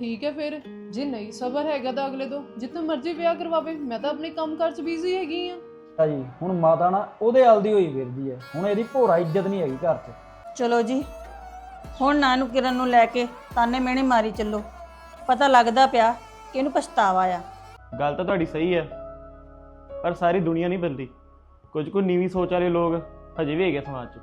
ਠੀਕ ਹੈ ਫਿਰ। ਜੇ ਨਹੀਂ ਸਬਰ ਹੈਗਾ ਤਾਂ ਅਗਲੇ ਤੋਂ ਜਿੱਥੇ ਮਰਜ਼ੀ ਵਿਆਹ ਕਰਵਾਵੇ ਮੈਂ ਤਾਂ ਆਪਣੇ ਕੰਮਕਾਰ 'ਚ ਬਿਜ਼ੀ ਹੈਗੀ ਆ। ਤਾਂ ਜੀ ਹੁਣ ਮਾਤਾ ਨਾ ਉਹਦੇ ਹਲਦੀ ਹੋਈ ਫਿਰਦੀ ਹੈ। ਹੁਣ ਇਹਦੀ ਭੋਰਾ ਇੱਜ਼ਤ ਨਹੀਂ ਹੈਗੀ ਘਰ 'ਚ। ਚਲੋ ਜੀ ਹੁਣ ਨਾਨੂ ਕਿਰਨ ਨੂੰ ਲੈ ਕੇ ਤਾਨੇ ਮਿਹਣੇ ਮਾਰੀ ਚੱਲੋ। ਪਤਾ ਲੱਗਦਾ ਪਿਆ ਕਿ ਇਹਨੂੰ ਪਛਤਾਵਾ ਆ। ਗੱਲ ਤਾਂ ਤੁਹਾਡੀ ਸਹੀ ਹੈ ਪਰ ਸਾਰੀ ਦੁਨੀਆ ਨਹੀਂ ਬਦਲਦੀ। ਕੁਝ ਕੁ ਨੀਵੀਂ ਸੋਚ ਵਾਲੇ ਲੋਕ ਹਜੇ ਵੀ ਹੈਗੇ ਸਮਾਜ 'ਚ।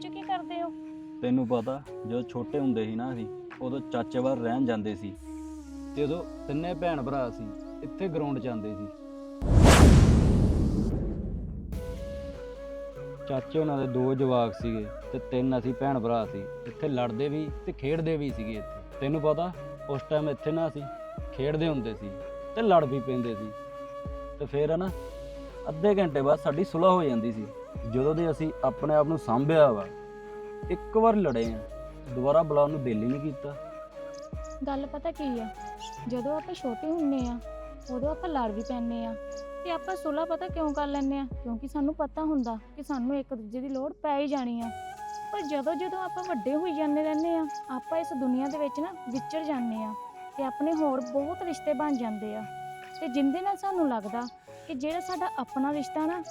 'ਚ ਕੀ ਕਰਦੇ ਹੋ? ਤੈਨੂੰ ਪਤਾ, ਜਦੋਂ ਛੋਟੇ ਹੁੰਦੇ ਸੀ ਨਾ ਅਸੀਂ, ਉਦੋਂ ਚਾਚੇ ਵਾਰ ਰਹਿਣ ਜਾਂਦੇ ਸੀ। ਤੇ ਉਦੋਂ ਤਿੰਨੇ ਭੈਣ ਭਰਾ ਸੀ, ਇੱਥੇ ਗਰਾਊਂਡ 'ਚ ਆਉਂਦੇ ਸੀ। ਚਾਚੇ ਉਹਨਾਂ ਦੇ ਦੋ ਜਵਾਕ ਸੀਗੇ ਤੇ ਤਿੰਨ ਅਸੀਂ ਭੈਣ ਭਰਾ ਸੀ। ਇੱਥੇ ਲੜਦੇ ਵੀ ਤੇ ਖੇਡਦੇ ਵੀ ਸੀਗੇ ਇੱਥੇ। ਤੈਨੂੰ ਪਤਾ, ਉਸ ਟਾਈਮ ਇੱਥੇ ਨਾ ਅਸੀਂ ਖੇਡਦੇ ਹੁੰਦੇ ਸੀ ਤੇ ਲੜ ਵੀ ਪੈਂਦੇ ਸੀ। ਤੇ ਫਿਰ ਨਾ, ਅੱਧੇ ਘੰਟੇ ਬਾਅਦ ਸਾਡੀ ਸੁਲ੍ਹਾ ਹੋ ਜਾਂਦੀ ਸੀ। ਜਦੋਂ ਦੇ ਅਸੀਂ ਆਪਣੇ ਆਪ ਨੂੰ ਸਾਂਭਿਆ ਵਾ, ਇੱਕ ਵਾਰ ਲੜੇ ਆ, ਦੁਬਾਰਾ ਬੁਲਾਉਣ ਨੂੰ ਦਿਲ ਹੀ ਨਹੀਂ ਕੀਤਾ। ਗੱਲ ਪਤਾ ਕੀ ਆ? ਜਦੋਂ ਆਪਾਂ ਛੋਟੇ ਹੁੰਨੇ ਆ, ਉਦੋਂ ਆਪਾਂ ਲੜ ਵੀ ਪੈਂਦੇ ਆ, ਤੇ ਆਪਾਂ ਸੁਲਾ ਪਤਾ ਕਿਉਂ ਕਰ ਲੈਂਦੇ ਆ? ਕਿਉਂਕਿ ਸਾਨੂੰ ਪਤਾ ਹੁੰਦਾ ਕਿ ਸਾਨੂੰ ਇੱਕ ਦੂਜੇ ਦੀ ਲੋੜ ਪੈ ਹੀ ਜਾਣੀ ਆ। ਪਰ ਜਦੋਂ ਜਦੋਂ ਆਪਾਂ ਵੱਡੇ ਹੋਈ ਜਾਂਦੇ ਰਹਿੰਦੇ ਆ, ਆਪਾਂ ਇਸ ਦੁਨੀਆ ਦੇ ਵਿੱਚ ਨਾ ਵਿਚਰ ਜਾਂਦੇ ਆ ਤੇ ਆਪਣੇ ਹੋਰ ਬਹੁਤ ਰਿਸ਼ਤੇ ਬਣ ਜਾਂਦੇ ਆ। ਤੇ ਜਿੰਦੇ ਨਾਲ ਸਾਨੂੰ ਲੱਗਦਾ ਕਿ ਜਿਹੜਾ ਸਾਡਾ ਆਪਣਾ ਰਿਸ਼ਤਾ ਨਾ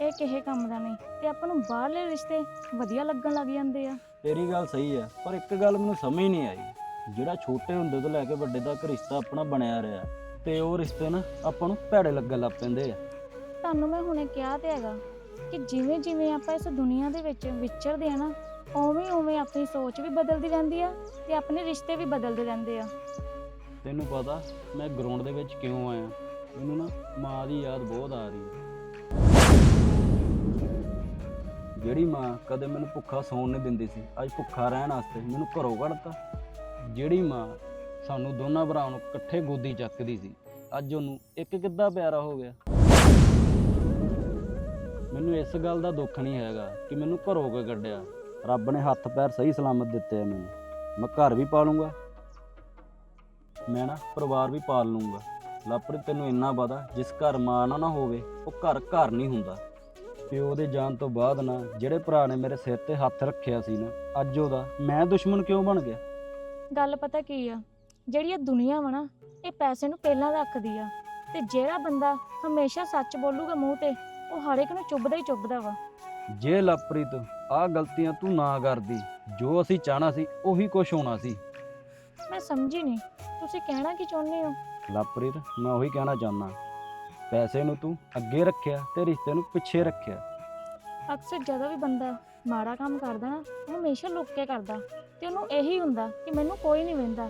ਇਹ ਕਿਸੇ ਕੰਮ ਦਾ ਨਹੀਂ ਤੇ ਆਪਾਂ ਨੂੰ ਬਾਹਰਲੇ ਰਿਸ਼ਤੇ ਵਧੀਆ ਲੱਗਣ ਲੱਗ ਜਾਂਦੇ ਆ। ਤੇਰੀ ਗੱਲ ਸਹੀ ਹੈ ਪਰ ਇੱਕ ਗੱਲ ਮੈਨੂੰ ਸਮਝ ਨਹੀਂ ਆਈ। ਜਿਹੜਾ ਛੋਟੇ ਹੁੰਦੇ ਤੋਂ ਲੈ ਕੇ ਵੱਡੇ ਤੱਕ ਰਿਸ਼ਤਾ ਆਪਣਾ ਬਣਿਆ ਰਿਹਾ ਤੇ ਉਹ ਰਿਸ਼ਤੇ ਨਾ ਆਪਾਂ ਨੂੰ ਭੈੜੇ ਲੱਗਣ ਲੱਗ ਪੈਂਦੇ ਆ। ਤੁਹਾਨੂੰ ਮੈਂ ਹੁਣੇ ਕਿਹਾ ਤੇ ਹੈਗਾ ਕਿ ਜਿਵੇਂ ਜਿਵੇਂ ਆਪਾਂ ਇਸ ਦੁਨੀਆ ਦੇ ਵਿੱਚ ਵਿਚਰਦੇ ਆ ਨਾ ਉਵੇਂ ਉਵੇਂ ਆਪਣੀ ਸੋਚ ਵੀ ਬਦਲਦੀ ਰਹਿੰਦੀ ਆ ਤੇ ਆਪਣੇ ਰਿਸ਼ਤੇ ਵੀ ਬਦਲਦੇ ਰਹਿੰਦੇ ਆ। ਤੈਨੂੰ ਪਤਾ ਮੈਂ ਗਰਾਊਂਡ ਦੇ ਵਿੱਚ ਕਿਉਂ ਆਇਆ? ਮੈਨੂੰ ਨਾ ਮਾਂ ਦੀ ਯਾਦ ਬਹੁਤ ਆ ਰਹੀ ਹੈ ਜਿਹੜੀ ਮਾਂ ਕਦੇ ਮੈਨੂੰ ਭੁੱਖਾ ਸੌਣ ਨਹੀਂ ਦਿੰਦੀ ਸੀ, ਅੱਜ ਭੁੱਖਾ ਰਹਿਣ ਵਾਸਤੇ ਮੈਨੂੰ ਘਰੋਂ ਕੱਢਤਾ। ਜਿਹੜੀ ਮਾਂ ਸਾਨੂੰ ਦੋਨਾਂ ਭਰਾਵਾਂ ਨੂੰ ਇਕੱਠੇ ਗੋਦੀ ਚੱਕਦੀ ਸੀ, ਅੱਜ ਉਹਨੂੰ ਇੱਕ ਕਿੱਦਾਂ ਪਿਆਰਾ ਹੋ ਗਿਆ। ਮੈਨੂੰ ਇਸ ਗੱਲ ਦਾ ਦੁੱਖ ਨਹੀਂ ਹੈਗਾ ਕਿ ਮੈਨੂੰ ਘਰੋਂ ਕੇ ਕੱਢਿਆ। ਰੱਬ ਨੇ ਹੱਥ ਪੈਰ ਸਹੀ ਸਲਾਮਤ ਦਿੱਤੇ ਆ ਮੈਨੂੰ। ਮੈਂ ਘਰ ਵੀ ਪਾਲੂੰਗਾ, ਮੈਂ ਨਾ ਪਰਿਵਾਰ ਵੀ ਪਾਲ ਲੂੰਗਾ। ਲਾਪਰੀ ਤੈਨੂੰ ਇੰਨਾ ਪਤਾ ਜਿਸ ਘਰ ਮਾਂ ਨਾ ਨਾ ਹੋਵੇ, ਉਹ ਘਰ ਘਰ ਨਹੀਂ ਹੁੰਦਾ। ਪਿਓ ਦੇ ਜਾਣ ਤੋਂ ਬਾਅਦ ਨਾ ਜਿਹੜੇ ਭਰਾ ਨੇ ਮੇਰੇ ਸਿਰ ਤੇ ਹੱਥ ਰੱਖਿਆ ਸੀ ਨਾ ਅੱਜ ਉਹਦਾ ਮੈਂ ਦੁਸ਼ਮਣ ਕਿਉਂ ਬਣ ਗਿਆ? ਗੱਲ ਪਤਾ ਕੀ ਆ? ਜਿਹੜੀ ਇਹ ਦੁਨੀਆ ਵਾ ਨਾ ਇਹ ਪੈਸੇ ਨੂੰ ਪਹਿਲਾਂ ਰੱਖਦੀ ਆ। ਤੇ ਜਿਹੜਾ ਬੰਦਾ ਹਮੇਸ਼ਾ ਸੱਚ ਬੋਲੂਗਾ ਮੂੰਹ ਤੇ ਉਹ ਹਰ ਇੱਕ ਨੂੰ ਚੁੱਭਦਾ ਹੀ ਚੁੱਭਦਾ ਵਾ। ਜੇ ਲਾਪਰੀਤ ਆਹ ਗਲਤੀਆਂ ਤੂੰ ਨਾ ਕਰਦੀ ਜੋ ਅਸੀਂ ਚਾਹਣਾ ਸੀ ਉਹੀ ਕੁਝ ਹੋਣਾ ਸੀ। ਮੈਂ ਸਮਝੀ ਨਹੀਂ। ਤੁਸੀਂ ਕਹਿਣਾ ਕੀ ਚਾਹੁੰਦੇ ਹੋ? ਲਾਪਰੀਤ ਮੈਂ ਉਹੀ ਕਹਿਣਾ ਚਾਹੁੰਦਾ। ਪੈਸੇ ਨੂੰ ਤੂੰ ਅੱਗੇ ਰੱਖਿਆ ਤੇ ਰਿਸ਼ਤੇ ਨੂੰ ਪਿੱਛੇ ਰੱਖਿਆ। ਅਕਸਰ ਜਦੋਂ ਵੀ ਬੰਦਾ ਮਾੜਾ ਕੰਮ ਕਰਦਾ ਨਾ ਉਹ ਹਮੇਸ਼ਾ ਲੁੱਕ ਕੇ ਕਰਦਾ ਤੇ ਉਹਨੂੰ ਇਹੀ ਹੁੰਦਾ ਕਿ ਮੈਨੂੰ ਕੋਈ ਨਹੀਂ ਵੇਂਦਾ।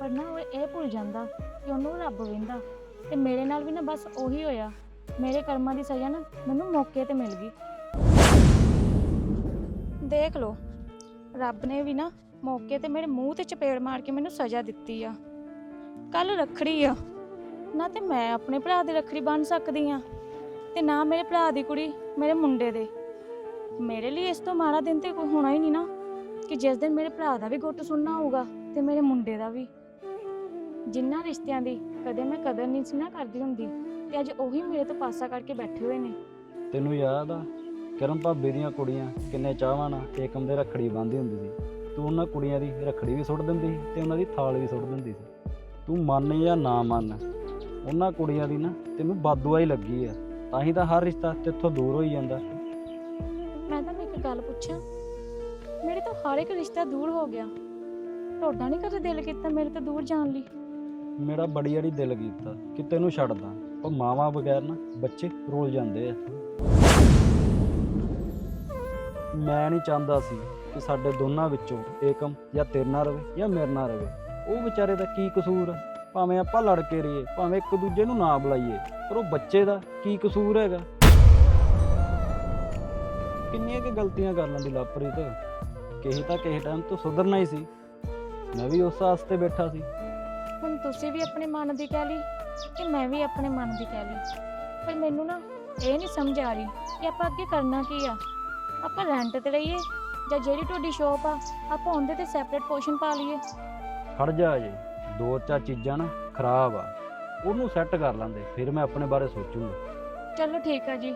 ਪਰ ਨਾ ਉਹ ਇਹ ਭੁੱਲ ਜਾਂਦਾ ਕਿ ਉਹਨੂੰ ਰੱਬ ਵੇਂਦਾ ਤੇ ਮੇਰੇ ਨਾਲ ਵੀ ਨਾ ਬਸ ਉਹੀ ਹੋਇਆ। ਮੇਰੇ ਕਰਮਾਂ ਦੀ ਸਜ਼ਾ ਨਾ ਮੈਨੂੰ ਮੌਕੇ ਤੇ ਮਿਲ ਗਈ। ਦੇਖ ਲਓ, ਰੱਬ ਨੇ ਵੀ ਨਾ ਮੌਕੇ ਤੇ ਮੇਰੇ ਮੂੰਹ ਤੇ ਚਪੇੜ ਮਾਰ ਕੇ ਮੈਨੂੰ ਸਜ਼ਾ ਦਿੱਤੀ ਆ। ਕੱਲ ਰੱਖੜੀ ਆ। ਨਾ ਤੇ ਮੈਂ ਆਪਣੇ ਭਰਾ ਦੀ ਰੱਖੜੀ ਬੰਨ ਸਕਦੀ ਆ ਤੇ ਨਾ ਮੇਰੇ ਭਰਾ ਦੀ ਕੁੜੀ ਮੇਰੇ ਮੁੰਡੇ ਦੇ। ਮੇਰੇ ਲਈ ਇਸ ਤੋਂ ਮਾੜਾ ਦਿਨ ਤੇ ਕੋਈ ਹੋਣਾ ਹੀ ਨਹੀਂ ਨਾ ਕਿ ਜਿਸ ਦਿਨ ਮੇਰੇ ਭਰਾ ਦਾ ਵੀ ਗੁੱਟ ਸੁਣਨਾ ਹੋਊਗਾ ਤੇ ਮੇਰੇ ਮੁੰਡੇ ਦਾ ਵੀ। ਜਿੰਨਾ ਰਿਸ਼ਤਿਆਂ ਦੀ ਕਦੇ ਮੈਂ ਕਦਰ ਨਹੀਂ ਸੀ ਨਾ ਕਰਦੀ ਹੁੰਦੀ ਤੇ ਅੱਜ ਉਹੀ ਮੇਰੇ ਤੋਂ ਪਾਸਾ ਕਰਕੇ ਬੈਠੇ ਹੋਏ ਨੇ। ਤੈਨੂੰ ਯਾਦ ਆ ਕਰਮ ਭਾਬੀ ਦੀਆਂ ਕੁੜੀਆਂ ਕਿੰਨੇ ਚਾਹਵਾਂ ਨਾਲ ਏਕਮ ਦੇ ਰੱਖੜੀ ਬੰਨ੍ਹਦੀ ਹੁੰਦੀ ਸੀ। ਤੂੰ ਉਹਨਾਂ ਕੁੜੀਆਂ ਦੀ ਰੱਖੜੀ ਵੀ ਸੁੱਟ ਦਿੰਦੀ ਸੀ ਤੇ ਉਹਨਾਂ ਦੀ ਥਾਲ ਵੀ ਸੁੱਟ ਦਿੰਦੀ ਸੀ। ਤੂੰ ਮੰਨ ਜਾਂ ਨਾ ਮੰਨ ਉਹਨਾਂ ਕੁੜੀਆਂ ਦੀ ਨਾ ਤੈਨੂੰ ਬਾਦੂਆ ਹੀ ਲੱਗੀ ਆ। ਤਾਂ ਹੀ ਤਾਂ ਹਰ ਰਿਸ਼ਤਾ ਤੇਥੋਂ ਦੂਰ ਹੋਈ ਜਾਂਦਾ। ਮੈਂ ਤੁਹਾਨੂੰ ਇੱਕ ਗੱਲ ਪੁੱਛਾਂ। ਮੇਰੇ ਤੋਂ ਹਰ ਇੱਕ ਰਿਸ਼ਤਾ ਦੂਰ ਹੋ ਗਿਆ। ਤੁਹਾਡਾ ਨਹੀਂ ਕਦੇ ਦਿਲ ਕੀਤਾ ਮੇਰੇ ਤੋਂ ਦੂਰ ਜਾਣ ਲਈ? ਮੇਰਾ ਬੜੀ ਅੜੀ ਦਿਲ ਕੀਤਾ ਕਿ ਤੈਨੂੰ ਛੱਡਦਾ ਉਹ ਮਾਵਾਂ ਬਗੈਰ ਨਾ ਬੱਚੇ ਰੋਲ ਜਾਂਦੇ ਆ। ਮੈਂ ਨਹੀਂ ਚਾਹੁੰਦਾ ਸੀ ਕਿ ਸਾਡੇ ਦੋਨਾਂ ਵਿੱਚੋਂ ਏਕਮ ਜਾਂ ਤੇਰੇ ਨਾਲ ਰਵੇ ਜਾਂ ਮੇਰੇ ਨਾਲ ਰਵੇ। ਉਹ ਵਿਚਾਰੇ ਦਾ ਕੀ ਕਸੂਰ ਆ? ਭਾਵੇਂ ਆਪਾਂ ਲੜ ਕੇ ਰਹੀਏ ਭਾਵੇਂ ਇੱਕ ਦੂਜੇ ਨੂੰ ਨਾ ਬੁਲਾਈਏ ਪਰ ਉਹ ਬੱਚੇ ਦਾ ਕੀ ਕਸੂਰ ਹੈਗਾ? ਕਿੰਨੀਆਂ ਕਿ ਗਲਤੀਆਂ ਕਰ ਲੈਂਦੀ ਲਾਪਰੀਤ? ਕਹੀ ਤਾਂ ਕਿਸੇ ਟਾਈਮ ਤੋਂ ਸੁਧਰਨਾ ਹੀ ਸੀ। ਮੈਂ ਵੀ ਉਸ ਆਸਤੇ ਬੈਠਾ ਸੀ। ਹੁਣ ਤੁਸੀਂ ਵੀ ਆਪਣੇ ਮਨ ਦੀ ਕਹਿ ਲਈ ਤੇ ਮੈਂ ਵੀ ਆਪਣੇ ਮਨ ਦੀ ਕਹਿ ਲਈ। ਪਰ ਮੈਨੂੰ ਨਾ ਇਹ ਨਹੀਂ ਸਮਝ ਆ ਰਹੀ ਕਿ ਆਪਾਂ ਅੱਗੇ ਕਰਨਾ ਕੀ ਆ। ਆਪਾਂ ਰੈਂਟ ਤੇ ਰਹੀਏ ਜਾਂ ਜਿਹੜੀ ਤੁਹਾਡੀ ਸ਼ੋਪ ਆ ਆਪਾਂ ਉਹਦੇ ਤੇ ਸੈਪਰੇਟ ਪੋਰਸ਼ਨ ਪਾ ਲਈਏ। ਖੜ ਜਾ ਜੇ ਦੋ ਚਾਰ ਚੀਜ਼ਾਂ ਨਾ ਖਰਾਬ ਆ ਉਹਨੂੰ ਸੈੱਟ ਕਰ ਲਾਂਦੇ ਫਿਰ ਮੈਂ ਆਪਣੇ ਬਾਰੇ ਸੋਚੂੰਗਾ। ਚਲੋ ਠੀਕ ਆ ਜੀ।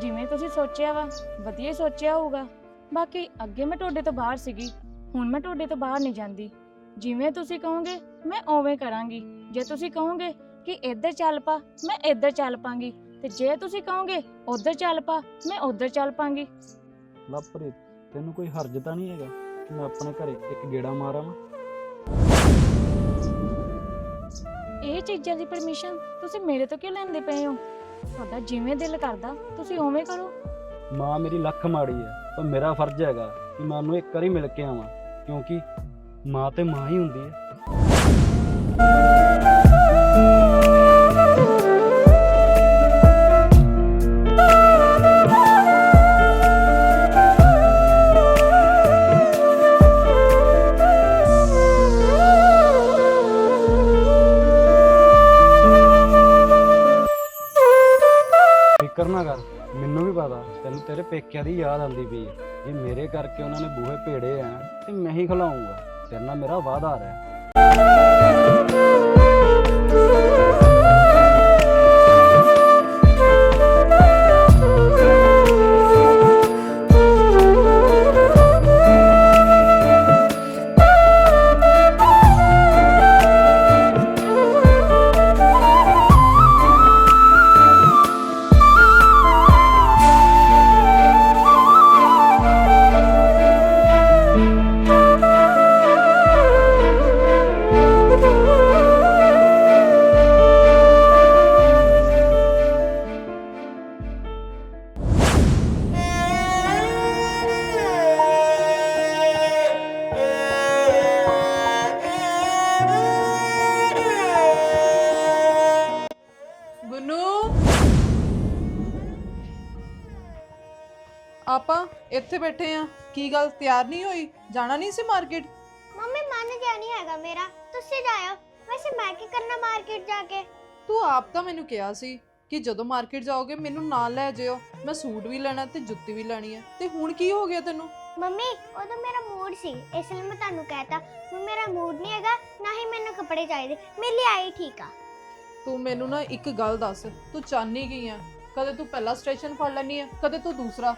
ਜਿਵੇਂ ਤੁਸੀਂ ਸੋਚਿਆ ਵਾ ਵਧੀਆ ਹੀ ਸੋਚਿਆ ਹੋਊਗਾ। ਬਾਕੀ ਅੱਗੇ ਮੈਂ ਤੁਹਾਡੇ ਤੋਂ ਬਾਹਰ ਸੀਗੀ ਹੁਣ ਮੈਂ ਤੁਹਾਡੇ ਤੋਂ ਬਾਹਰ ਨਹੀਂ ਜਾਂਦੀ। ਜਿਵੇਂ ਤੁਸੀਂ ਕਹੋਗੇ ਮੈਂ ਓਵੇਂ ਕਰਾਂਗੀ। ਜੇ ਤੁਸੀਂ ਕਹੋਗੇ ਕਿ ਇੱਧਰ ਚੱਲ ਪਾ ਮੈਂ ਇੱਧਰ ਚੱਲ ਪਾਂਗੀ। ਤੇ ਜੇ ਤੁਸੀਂ ਕਹੋਗੇ ਉੱਧਰ ਚੱਲ ਪਾ ਮੈਂ ਉੱਧਰ ਚੱਲ ਪਾਂਗੀ। ਲਾਪਰੀਤ ਤੈਨੂੰ ਕੋਈ ਹਰਜ ਤਾਂ ਨਹੀਂ ਹੈਗਾ ਕਿ ਮੈਂ ਆਪਣੇ ਘਰੇ ਇੱਕ ਗੇੜਾ ਮਾਰਾਂ? ਇਹ ਚੀਜ਼ਾਂ ਦੀ ਪਰਮਿਸ਼ਨ ਤੁਸੀਂ ਮੇਰੇ ਤੋਂ ਕਿਉਂ ਲੈਂਦੇ ਪਏ ਹੋ? ਤੁਹਾਡਾ ਜਿਵੇਂ ਦਿਲ ਕਰਦਾ, ਤੁਸੀਂ ਉਵੇਂ ਕਰੋ। ਮਾਂ ਮੇਰੀ ਲੱਖ ਮਾੜੀ ਹੈ, ਪਰ ਮੇਰਾ ਫਰਜ਼ ਹੈਗਾ ਕਿ ਮੈਂ ਉਹਨੂੰ ਇੱਕ ਵਾਰੀ ਮਿਲ ਕੇ ਆਵਾਂ, ਕਿਉਂਕਿ ਮਾਂ ਤੇ ਮਾਂ ਹੀ ਹੁੰਦੀ ਹੈ। ਫਿਕਰ ਨਾ ਕਰ, ਮੈਨੂੰ ਵੀ ਪਤਾ, ਤੈਨੂੰ ਤੇਰੇ ਪੇਕਿਆਂ ਦੀ ਯਾਦ ਆਉਂਦੀ ਪਈ ਹੈ ਜੇ ਮੇਰੇ ਕਰਕੇ ਉਹਨਾਂ ਨੇ ਬੂਹੇ ਭੇੜੇ ਆ, ਤੇ ਮੈਂ ਹੀ ਖਿਲਾਉਂਗਾ ਤੇਰੇ ਨਾਲ ਮੇਰਾ ਵਾਅਦਾ ਹੈ ਇੱਥੇ ਬੈਠੇ ਆ। ਕੀ ਗੱਲ ਤਿਆਰ ਨਹੀਂ ਹੋਈ? ਜਾਣਾ ਨਹੀਂ ਸੀ ਮਾਰਕੀਟ? ਮੰਮੀ ਮਨ ਜਿਆ ਨਹੀਂ ਹੈਗਾ ਮੇਰਾ। ਤੁਸੀਂ ਜਾਇਓ। ਵੈਸੇ ਮੈਂ ਕੀ ਕਰਨਾ ਮਾਰਕੀਟ ਜਾ ਕੇ? ਤੂੰ ਆਪ ਤਾਂ ਮੈਨੂੰ ਕਿਹਾ ਸੀ ਕਿ ਜਦੋਂ ਮਾਰਕੀਟ ਜਾਓਗੇ ਮੈਨੂੰ ਨਾਲ ਲੈ ਜਿਓ। ਮੈਂ ਸੂਟ ਵੀ ਲੈਣਾ ਤੇ ਜੁੱਤੀ ਵੀ ਲੈਣੀ ਹੈ ਤੇ ਹੁਣ ਕੀ ਹੋ ਗਿਆ ਤੈਨੂੰ? ਮੰਮੀ ਉਦੋਂ ਮੇਰਾ ਮੂਡ ਸੀ। ਇਸ ਲਈ ਮੈਂ ਤੁਹਾਨੂੰ ਕਹਿਤਾ। ਹੁਣ ਮੇਰਾ ਮੂਡ ਨਹੀਂ ਹੈਗਾ ਨਾ ਹੀ ਮੈਨੂੰ ਕੱਪੜੇ ਚਾਹੀਦੇ। ਮੇਰੇ ਲਈ ਆਈ ਠੀਕ ਆ। ਤੂੰ ਮੈਨੂੰ ਨਾ ਇੱਕ ਗੱਲ ਦੱਸ। ਤੂੰ ਚਾਹਨੀ ਕੀ ਆ? ਕਦੇ ਤੂੰ ਪਹਿਲਾ ਸਟੇਸ਼ਨ ਫੜ ਲੈਣੀ ਆ ਕਦੇ ਤੂੰ ਦੂਸਰਾ।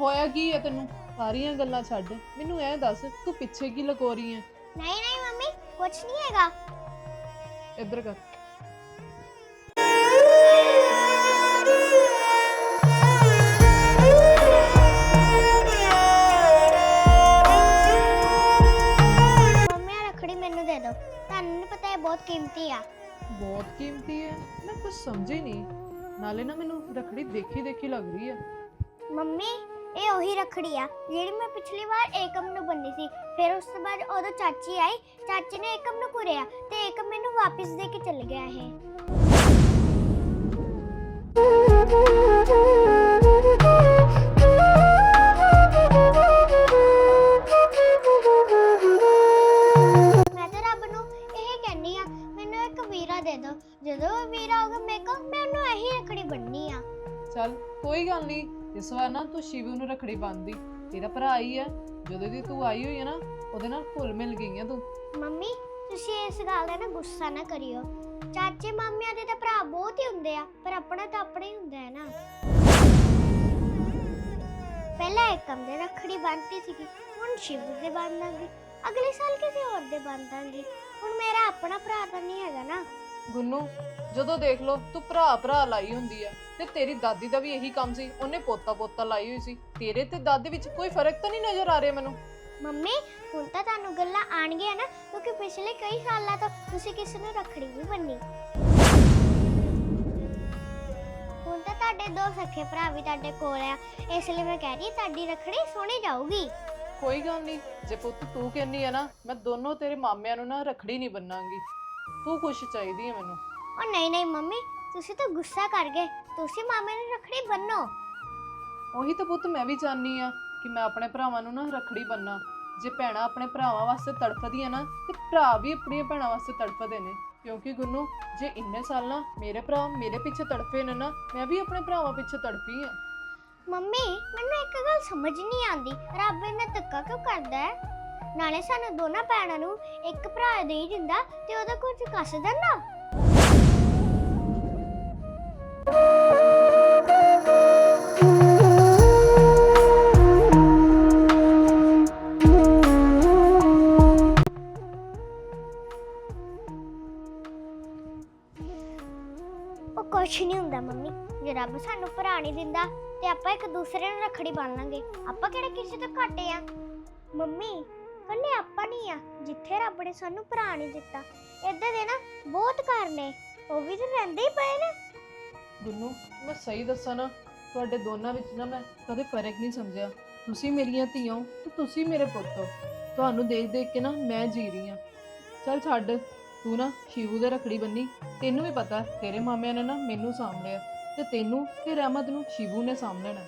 ਹੋਇਆ ਕੀ ਹੈ ਤੈਨੂੰ? ਸਾਰੀਆਂ ਗੱਲਾਂ ਛੱਡ। ਮੈਨੂੰ ਇਹ ਦੱਸ ਤੂੰ ਪਿੱਛੇ ਕੀ ਲਗੋ ਰਹੀ ਹੈ ਨਹੀਂ ਨਹੀਂ ਮੰਮੀ ਕੁਛ ਨਹੀਂ ਹੈਗਾ। ਇੱਧਰ ਕਰ। ਮੰਮੀ ਆਹ ਰੱਖੜੀ ਮੈਨੂੰ ਦੇ ਦਿਓ। ਤੁਹਾਨੂੰ ਨਹੀਂ ਪਤਾ ਇਹ ਬਹੁਤ ਕੀਮਤੀ ਆ। ਬਹੁਤ ਕੀਮਤੀ ਹੈ ਮੈਂ ਕੁਝ ਸਮਝੀ ਨਹੀਂ ਨਾਲੇ ਨਾ ਮੈਨੂੰ ਰਖੜੀ ਦੇਖੀ ਦੇਖੀ ਲੱਗ ਰਹੀ ਹੈ ਮੰਮੀ ਇਹ ਉਹੀ ਰੱਖੜੀ ਆ, ਜਿਹੜੀ ਮੈਂ ਪਿਛਲੀ ਵਾਰ ਏਕਮ ਨੂੰ ਬੰਨੀ ਸੀ। ਫਿਰ ਉਸ ਤੋਂ ਬਾਅਦ ਉਦੋਂ ਚਾਚੀ ਆਈ, ਚਾਚੀ ਨੇ ਏਕਮ ਨੂੰ ਕੁਰਿਆ ਤੇ ਏਕਮ ਮੈਨੂੰ ਵਾਪਸ ਦੇ ਕੇ ਚਲ ਗਿਆ ਇਹ। ਮੈਂ ਇਸ ਵਾਰ ਨਾ ਤੂੰ ਸ਼ਿਵੂ ਨੂੰ ਰਖੜੀ ਬੰਨਦੀ। ਤੇਰਾ ਭਰਾ ਹੀ ਹੈ ਜਦੋਂ ਦੀ ਤੂੰ ਆਈ ਹੋਈ ਹੈ ਨਾ, ਉਹਦੇ ਨਾਲ ਘੁਲ ਮਿਲ ਗਈ ਹੈ ਤੂੰ। ਮੰਮੀ, ਤੁਸੀਂ ਇਸ ਗੱਲ ਦਾ ਨਾ ਗੁੱਸਾ ਨਾ ਕਰਿਓ। ਚਾਚੇ ਮਾਮਿਆਂ ਦੇ ਤਾਂ ਭਰਾ ਬਹੁਤ ਹੀ ਹੁੰਦੇ ਆ, ਪਰ ਆਪਣਾ ਤਾਂ ਆਪਣਾ ਹੀ ਹੁੰਦਾ ਹੈ ਨਾ। ਪਹਿਲਾਂ ਏਕਮ ਦੇ ਰੱਖੜੀ ਬੰਨਤੀ ਸੀਗੀ, ਹੁਣ ਸ਼ਿਵ ਦੇ ਬੰਨਾਂਗੀ ਅਗਲੇ ਸਾਲ ਕਿਸੇ ਹੋਰ ਦੇ ਬੰਨਾਂਗੀ ਹੁਣ ਮੇਰਾ ਆਪਣਾ ਭਰਾ ਤਾਂ ਨਹੀਂ ਹੈਗਾ ਨਾ। ਗੁੰਨੂ ਜਦੋਂ ਦੇਖ ਲੋ ਤੂੰ ਭਰਾ ਭਰਾ ਲਾਈ ਹੁੰਦੀ ਹੈ ਤੇ ਤੇਰੀ ਦਾਦੀ ਦਾ ਵੀ ਇਹੀ ਕੰਮ ਸੀ ਉਹਨੇ ਪੋਤਾ ਪੋਤਾ ਲਾਈ ਹੋਈ ਸੀ। ਤੇਰੇ ਤੇ ਦਾਦੀ ਵਿੱਚ ਕੋਈ ਫ਼ਰਕ ਤਾਂ ਨਹੀਂ ਨਜ਼ਰ ਆ ਰਿਹਾ ਮੈਨੂੰ? ਮੰਮੀ ਹੁਣ ਤਾਂ ਤੁਹਾਨੂੰ ਗੱਲਾਂ ਆਣਗੀਆਂ ਨਾ ਕਿਉਂਕਿ ਪਿਛਲੇ ਕਈ ਸਾਲਾਂ ਤੋਂ ਤੁਸੀਂ ਕਿਸੇ ਨੂੰ ਰੱਖੜੀ ਨਹੀਂ ਬੰਨੀ। ਹੁਣ ਤਾਂ ਤੁਹਾਡੇ ਦੋ ਸੱਖੇ ਭਰਾ ਵੀ ਤੁਹਾਡੇ ਕੋਲ ਆ ਇਸ ਲਈ ਮੈਂ ਕਹਿ ਰਹੀ ਤੁਹਾਡੀ ਰੱਖੜੀ ਸੋਹਣੀ ਜਾਊਗੀ। ਕੋਈ ਗੱਲ ਨਹੀਂ ਜੇ ਪੁੱਤ ਤੂੰ ਕਹਿੰਨੀ ਆ ਨਾ ਮੈਂ ਦੋਨੋਂ ਤੇਰੇ ਮਾਮਿਆਂ ਨੂੰ ਨਾ ਰਖੜੀ ਨਹੀਂ ਬੰਨਾਂਗੀ। ਤੂੰ ਖੁਸ਼ ਚਾਹੀਦੀ ਹੈ ਮੈਨੂੰ। ਉਹ ਨਹੀਂ ਨਹੀਂ ਮੰਮੀ ਤੁਸੀਂ ਤਾਂ ਗੁੱਸਾ ਕਰ ਗਏ। ਤੁਸੀਂ ਮਾਮੇ ਨੂੰ ਰੱਖੜੀ ਬੰਨੋ। ਉਹੀ ਤਾਂ ਪੁੱਤ ਮੈਂ ਵੀ ਚਾਹਨੀ ਆ ਕਿ ਮੈਂ ਆਪਣੇ ਭਰਾਵਾਂ ਨੂੰ ਨਾ ਰਖੜੀ ਬੰਨਾਂ। ਜੇ ਭੈਣਾਂ ਆਪਣੇ ਭਰਾਵਾਂ ਵਾਸਤੇ ਤੜਫਦੀਆਂ ਨਾ ਤੇ ਭਰਾ ਵੀ ਆਪਣੀਆਂ ਭੈਣਾਂ ਵਾਸਤੇ ਤੜਫਦੇ ਨੇ। ਕਿਉਂਕਿ ਗੁੰਨੂ ਜੇ ਇੰਨੇ ਸਾਲ ਨਾ ਮੇਰੇ ਭਰਾ ਮੇਰੇ ਪਿੱਛੇ ਤੜਫੇ ਨੇ ਨਾ ਮੈਂ ਵੀ ਆਪਣੇ ਭਰਾਵਾਂ ਪਿੱਛੇ ਤੜਫੀ ਆ ਮੰਮੀ ਮੈਨੂੰ ਇੱਕ ਗੱਲ ਸਮਝ ਨਹੀਂ ਆਉਂਦੀ। ਰੱਬ ਇਹਨਾਂ ਧੱਕਾ ਕਿਉਂ ਕਰਦਾ ਹੈ? ਨਾਲੇ ਸਾਨੂੰ ਦੋਨਾਂ ਭੈਣਾਂ ਨੂੰ ਇੱਕ ਭਰਾ ਦੇ ਹੀ ਦਿੰਦਾ ਤੇ ਉਹਦਾ ਕੁਝ ਕੱਸ ਦਿੰਦਾ। ਉਹ ਕੁਛ ਨਹੀਂ ਹੁੰਦਾ ਮੰਮੀ। ਜੇ ਰੱਬ ਸਾਨੂੰ ਭਰਾ ਨਹੀਂ ਦਿੰਦਾ ਤੇ ਆਪਾਂ ਇੱਕ ਦੂਸਰੇ ਨੂੰ ਰੱਖੜੀ ਬੰਨ ਲਾਂਗੇ। ਆਪਾਂ ਕਿਹੜੇ ਕਿਸੇ ਤੋਂ ਘੱਟੇ ਆ? ਮੰਮੀ ਕੱਲੇ ਆਪਾਂ ਨਹੀਂ ਆ, ਜਿੱਥੇ ਰੱਬ ਨੇ ਸਾਨੂੰ ਭਰਾ ਨਹੀਂ ਦਿੱਤਾ। ਏਦਾਂ ਦੇ ਨਾ ਬਹੁਤ ਘਰ ਨੇ, ਉਹ ਵੀ ਤਾਂ ਰਹਿੰਦੇ ਹੀ ਪਏ ਨੇ। ਗੁੰਨੂ, ਮੈਂ ਸਹੀ ਦੱਸਾਂ ਨਾ, ਤੁਹਾਡੇ ਦੋਨਾਂ ਵਿੱਚ ਨਾ ਮੈਂ ਕਦੇ ਫ਼ਰਕ ਨਹੀਂ ਸਮਝਿਆ। ਤੁਸੀਂ ਮੇਰੀਆਂ ਧੀਆਂ ਹੋ, ਤੇ ਤੁਸੀਂ ਮੇਰੇ ਪੁੱਤ ਹੋ। ਤੁਹਾਨੂੰ ਦੇਖ ਦੇਖ ਕੇ ਨਾ ਮੈਂ ਜੀ ਰਹੀ ਹਾਂ। ਚੱਲ ਛੱਡ, ਤੂੰ ਨਾ ਸ਼ਿਵੂ ਦੇ ਰਖੜੀ ਬੰਨੀ। ਤੈਨੂੰ ਵੀ ਪਤਾ, ਤੇਰੇ ਮਾਮਿਆਂ ਨੇ ਨਾ ਮੈਨੂੰ ਸਾਂਭ ਲਿਆ, ਤੇ ਤੈਨੂੰ ਤੇ ਰਹਿਮਤ ਨੂੰ ਸ਼ਿਵੂ ਨੇ ਸਾਂਭ ਲੈਣਾ।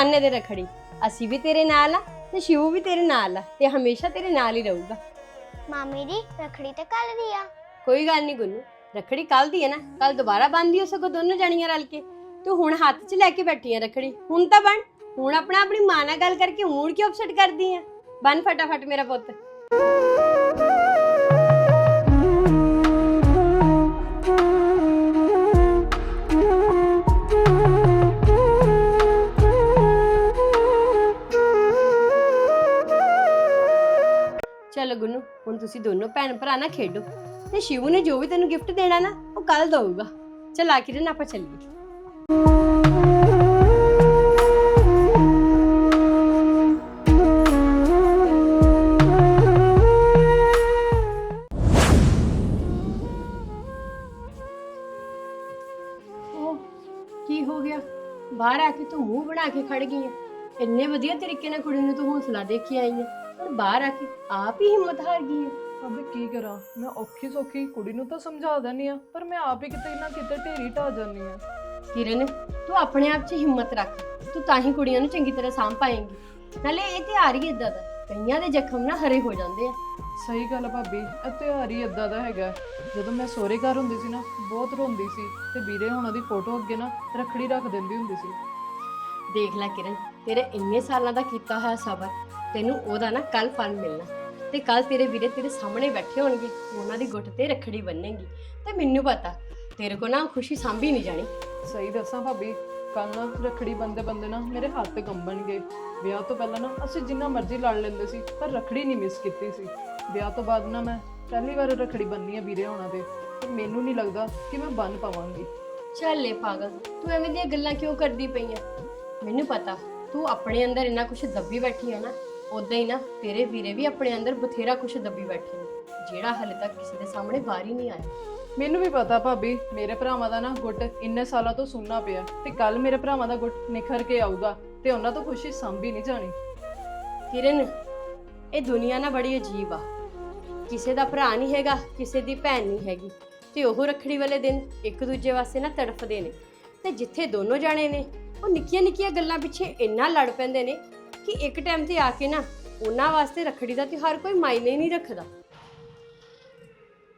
ਬੰਨ ਦੇ ਰਖੜੀ ਅਸੀਂ ਵੀ ਤੇਰੇ ਨਾਲ ਆ ਤੇ ਸ਼ਿਵੂ ਵੀ ਤੇਰੇ ਨਾਲ ਆ ਤੇ ਹਮੇਸ਼ਾ ਤੇਰੇ ਨਾਲ ਹੀ ਰਹੂਗਾ। ਮਾਮੀ ਦੀ ਰੱਖੜੀ ਤੇ ਕੱਲ ਦੀ ਆ। ਕੋਈ ਗੱਲ ਨਹੀਂ ਗੁੰਨੂ ਰਖੜੀ ਕੱਲ ਦੀ ਹੈ ਨਾ ਕੱਲ ਦੁਬਾਰਾ ਬੰਨ੍ਹਦੀ ਹੋ ਸਗੋਂ ਦੋਨੋਂ ਜਣੀਆਂ ਰਲ ਕੇ। ਤੂੰ ਹੁਣ ਹੱਥ 'ਚ ਲੈ ਕੇ ਬੈਠੀ ਆ ਰਖੜੀ ਹੁਣ ਤਾਂ ਬਣ ਹੁਣ ਆਪਣਾ ਆਪਣੀ ਮਾਂ ਨਾਲ ਗੱਲ ਕਰਕੇ ਮੂਡ ਕਿਉਂ ਅਪਸੈਟ ਕਰਦੀ ਆ। ਬੰਨ ਫਟਾਫਟ ਮੇਰਾ ਪੁੱਤ। ਚਲੋ ਗੁੰਨੂ ਹੁਣ ਤੁਸੀਂ ਦੋਨੋਂ ਭੈਣ ਭਰਾ ਨਾ ਖੇਡੋ। ਤੇ ਸ਼ਿਵੂ ਨੇ ਜੋ ਵੀ ਤੈਨੂੰ ਗਿਫਟ ਦੇਣਾ ਨਾ, ਉਹ ਕੱਲ ਦਊਗਾ। ਚਲ ਆ ਕਿਰਨ, ਆਪਾਂ ਚੱਲੀਏ। ਉਹ ਕੀ ਹੋ ਗਿਆ? ਬਾਹਰ ਆ ਕੇ ਤੂੰ ਮੂੰਹ ਬਣਾ ਕੇ ਖੜ ਗਈ ਹੈ ਇੰਨੇ ਵਧੀਆ ਤਰੀਕੇ ਨਾਲ ਕੁੜੀ ਨੂੰ ਤੂੰ ਹੌਸਲਾ ਦੇ ਕੇ ਆਈ ਹੈ। ਹੁਣ ਬਾਹਰ ਆ ਕੇ ਆਪ ਹੀ ਹਿੰਮਤ ਹਾਰ ਗਈ ਹੈ। ਅਬੇ ਕੀ ਕਰਾਂ? ਮੈਂ ਔਖੀ ਸੌਖੀ ਕੁੜੀ ਨੂੰ ਤਾਂ ਸਮਝਾ ਦਿੰਦੀ ਆ ਪਰ ਮੈਂ ਆਪ ਹੀ ਕਿਤੇ ਨਾ ਕਿਤੇ ਢੇਰੀ ਢਾ ਜਾਂਦੀ ਆ ਕਿਰਨ ਤੂੰ ਆਪਣੇ ਆਪ 'ਚ ਹਿੰਮਤ ਰੱਖ। ਤੂੰ ਤਾਂ ਹੀ ਕੁੜੀਆਂ ਨੂੰ ਚੰਗੀ ਤਰ੍ਹਾਂ ਸਾਂਭ ਪਾਏਂਗੀ। ਨਾਲੇ ਇਹ ਤਿਉਹਾਰ ਹੀ ਇਦਾਂ ਦਾ ਕਈਆਂ ਦੇ ਜ਼ਖਮ ਨਾ ਹਰੇ ਹੋ ਜਾਂਦੇ ਆ। ਸਹੀ ਗੱਲ ਆ ਭਾਬੀ ਇਹ ਤਿਉਹਾਰ ਹੀ ਇਦਾਂ ਦਾ ਹੈਗਾ। ਜਦੋਂ ਮੈਂ ਸਹੁਰੇ ਘਰ ਹੁੰਦੀ ਸੀ ਨਾ ਬਹੁਤ ਰੋਂਦੀ ਸੀ ਤੇ ਵੀਰੇ ਹੁਣਾਂ ਦੀ ਫੋਟੋ ਅੱਗੇ ਨਾ ਰੱਖੜੀ ਰੱਖ ਦਿੰਦੀ ਹੁੰਦੀ ਸੀ। ਦੇਖ ਲੈ ਕਿਰਨ ਤੇਰੇ ਇੰਨੇ ਸਾਲਾਂ ਦਾ ਕੀਤਾ ਹੋਇਆ ਸਬਰ ਤੈਨੂੰ ਉਹਦਾ ਨਾ ਕੱਲ ਫਲ ਮਿਲਣਾ। ਤੇ ਕੱਲ ਤੇਰੇ ਵੀਰੇ ਤੇਰੇ ਸਾਹਮਣੇ ਬੈਠੇ ਹੋਣਗੇ ਉਹਨਾਂ ਦੀ ਗੁੱਟ ਤੇ ਰੱਖੜੀ ਬੰਨੇਗੀ। ਤੇ ਮੈਨੂੰ ਪਤਾ ਤੇਰੇ ਕੋ ਨਾ ਖੁਸ਼ੀ ਸਾਂਭੀ ਨਹੀਂ ਜਾਣੀ। ਸਹੀ ਦੱਸਾਂ ਭਾਬੀ ਕੱਲ ਨਾ ਰੱਖੜੀ ਬੰਦੇ ਬੰਦੇ ਨਾ ਮੇਰੇ ਹੱਥ ਕੰਬਣਗੇ ਵਿਆਹ ਤੋਂ ਪਹਿਲਾਂ ਨਾ ਅਸੀਂ ਜਿੰਨਾ ਮਰਜ਼ੀ ਲੜ ਲੈਂਦੇ ਸੀ ਪਰ ਰੱਖੜੀ ਨਹੀਂ ਮਿਸ ਕੀਤੀ ਸੀ। ਵਿਆਹ ਤੋਂ ਬਾਅਦ ਨਾ ਮੈਂ ਪਹਿਲੀ ਵਾਰ ਰੱਖੜੀ ਬੰਨੀ ਆ ਵੀਰੇ ਹੋਣਾ ਦੇ ਤੇ ਮੈਨੂੰ ਨਹੀਂ ਲੱਗਦਾ ਕਿ ਮੈਂ ਬੰਨ ਪਾਵਾਂਗੀ। ਚੱਲ ਪਾਗਲ ਤੂੰ ਐਵੇਂ ਦੀਆਂ ਗੱਲਾਂ ਕਿਉਂ ਕਰਦੀ ਪਈ ਆ? ਮੈਨੂੰ ਪਤਾ ਤੂੰ ਆਪਣੇ ਅੰਦਰ ਇੰਨਾ ਕੁਝ ਦੱਬੀ ਬੈਠੀ ਆ ਨਾ ਉਦਾਂ ਹੀ ਨਾ ਤੇਰੇ ਵੀਰੇ ਵੀ ਆਪਣੇ ਅੰਦਰ ਬਥੇਰਾ ਕੁਝ ਦੱਬੀ ਬੈਠੇ ਨੇ ਜਿਹੜਾ ਹਲੇ ਤੱਕ ਕਿਸੇ ਦੇ ਸਾਹਮਣੇ ਬਾਹਰ ਹੀ ਨਹੀਂ ਆਇਆ। ਮੈਨੂੰ ਵੀ ਪਤਾ ਭਾਬੀ ਮੇਰੇ ਭਰਾਵਾਂ ਦਾ ਨਾ ਗੁੱਟ ਇੰਨੇ ਸਾਲਾਂ ਤੋਂ ਸੁਣਨਾ ਪਿਆ ਤੇ ਕੱਲ ਮੇਰੇ ਭਰਾਵਾਂ ਦਾ ਗੁੱਟ ਨਿਖਰ ਕੇ ਆਊਗਾ ਤੇ ਉਹਨਾਂ ਤੋਂ ਖੁਸ਼ੀ ਸੰਭੀ ਨਹੀਂ ਜਾਣੀ। ਕਿਰਨ ਇਹ ਦੁਨੀਆ ਨਾ ਬੜੀ ਅਜੀਬ ਆ। ਕਿਸੇ ਦਾ ਭਰਾ ਨਹੀਂ ਹੈਗਾ ਕਿਸੇ ਦੀ ਭੈਣ ਨਹੀਂ ਹੈਗੀ ਤੇ ਉਹ ਰੱਖੜੀ ਵਾਲੇ ਦਿਨ ਇੱਕ ਦੂਜੇ ਵਾਸਤੇ ਨਾ ਤੜਫਦੇ ਨੇ ਤੇ ਜਿੱਥੇ ਦੋਨੋਂ ਜਾਣੇ ਨੇ ਉਹ ਨਿੱਕੀਆਂ ਨਿੱਕੀਆਂ ਗੱਲਾਂ ਪਿੱਛੇ ਇੰਨਾ ਲੜ ਪੈਂਦੇ ਨੇ ਕਿ ਇੱਕ ਟਾਈਮ ਤੇ ਆ ਕੇ ਨਾ ਉਹਨਾਂ ਵਾਸਤੇ ਰੱਖੜੀ ਦਾ ਤਿਉਹਾਰ ਕੋਈ ਮਾਇਨੇ ਨਹੀਂ ਰੱਖਦਾ।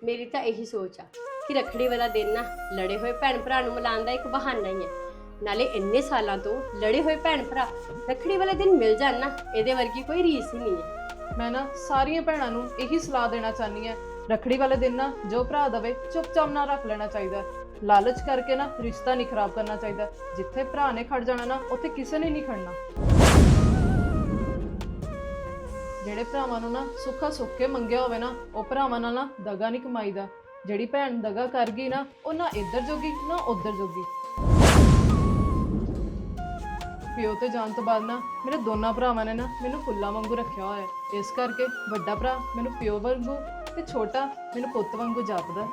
ਮੇਰੀ ਤਾਂ ਇਹੀ ਸੋਚ ਆ ਕਿ ਰੱਖੜੀ ਵਾਲਾ ਦਿਨ ਨਾ ਲੜੇ ਹੋਏ ਭੈਣ ਭਰਾ ਨੂੰ ਮਿਲਾਉਣ ਦਾ ਇੱਕ ਬਹਾਨਾ ਹੀ ਹੈ ਨਾਲੇ ਇੰਨੇ ਸਾਲਾਂ ਤੋਂ ਲੜੇ ਹੋਏ ਭੈਣ ਭਰਾ ਰੱਖੜੀ ਵਾਲੇ ਦਿਨ ਮਿਲ ਜਾਣ ਨਾ, ਇਹਦੇ ਵਰਗੀ ਕੋਈ ਰੀਸ ਹੀ ਨਹੀਂ ਹੈ ਮੈਂ ਨਾ ਸਾਰੀਆਂ ਭੈਣਾਂ ਨੂੰ ਇਹੀ ਸਲਾਹ ਦੇਣਾ ਚਾਹਨੀ ਆ, ਰੱਖੜੀ ਵਾਲੇ ਦਿਨ ਨਾ ਜੋ ਭਰਾ ਦਵੇ ਚੁੱਪਚਾਪ ਨਾਲ ਰੱਖ ਲੈਣਾ ਚਾਹੀਦਾ। ਲਾਲਚ ਕਰਕੇ ਨਾ ਰਿਸ਼ਤਾ ਨਹੀਂ ਖਰਾਬ ਕਰਨਾ ਚਾਹੀਦਾ। ਜਿੱਥੇ ਭਰਾ ਨੇ ਖੜ ਜਾਣਾ ਨਾ, ਉੱਥੇ ਕਿਸੇ ਨੇ ਨਹੀਂ ਖੜਨਾ। ਜਿਹੜੇ ਭਰਾਵਾਂ ਨੂੰ ਨਾ ਸੁੱਖਾ ਸੁੱਖ ਕੇ ਮੰਗਿਆ ਹੋਵੇ ਨਾ, ਉਹ ਭਰਾਵਾਂ ਨਾਲ ਨਾ ਦਗਾ ਨਹੀਂ ਕਮਾਈਦਾ। ਜਿਹੜੀ ਭੈਣ ਦਗਾ ਕਰ ਗਈ ਨਾ, ਉਹ ਨਾ ਇੱਧਰ ਜੋਗੀ, ਨਾ ਉੱਧਰ ਜੋਗੀ। ਪਿਓ ਤੇ ਜਾਣ ਤੋਂ ਬਾਅਦ ਨਾ, ਮੇਰੇ ਦੋਨਾਂ ਭਰਾਵਾਂ ਨੇ ਨਾ ਮੈਨੂੰ ਫੁੱਲਾਂ ਵਾਂਗੂ ਰੱਖਿਆ ਹੋਇਆ ਹੈ। ਇਸ ਕਰਕੇ ਵੱਡਾ ਭਰਾ ਮੈਨੂੰ ਪਿਓ ਵਾਂਗੂ ਤੇ ਛੋਟਾ ਮੈਨੂੰ ਪੁੱਤ ਵਾਂਗੂ ਜਾਪਦਾ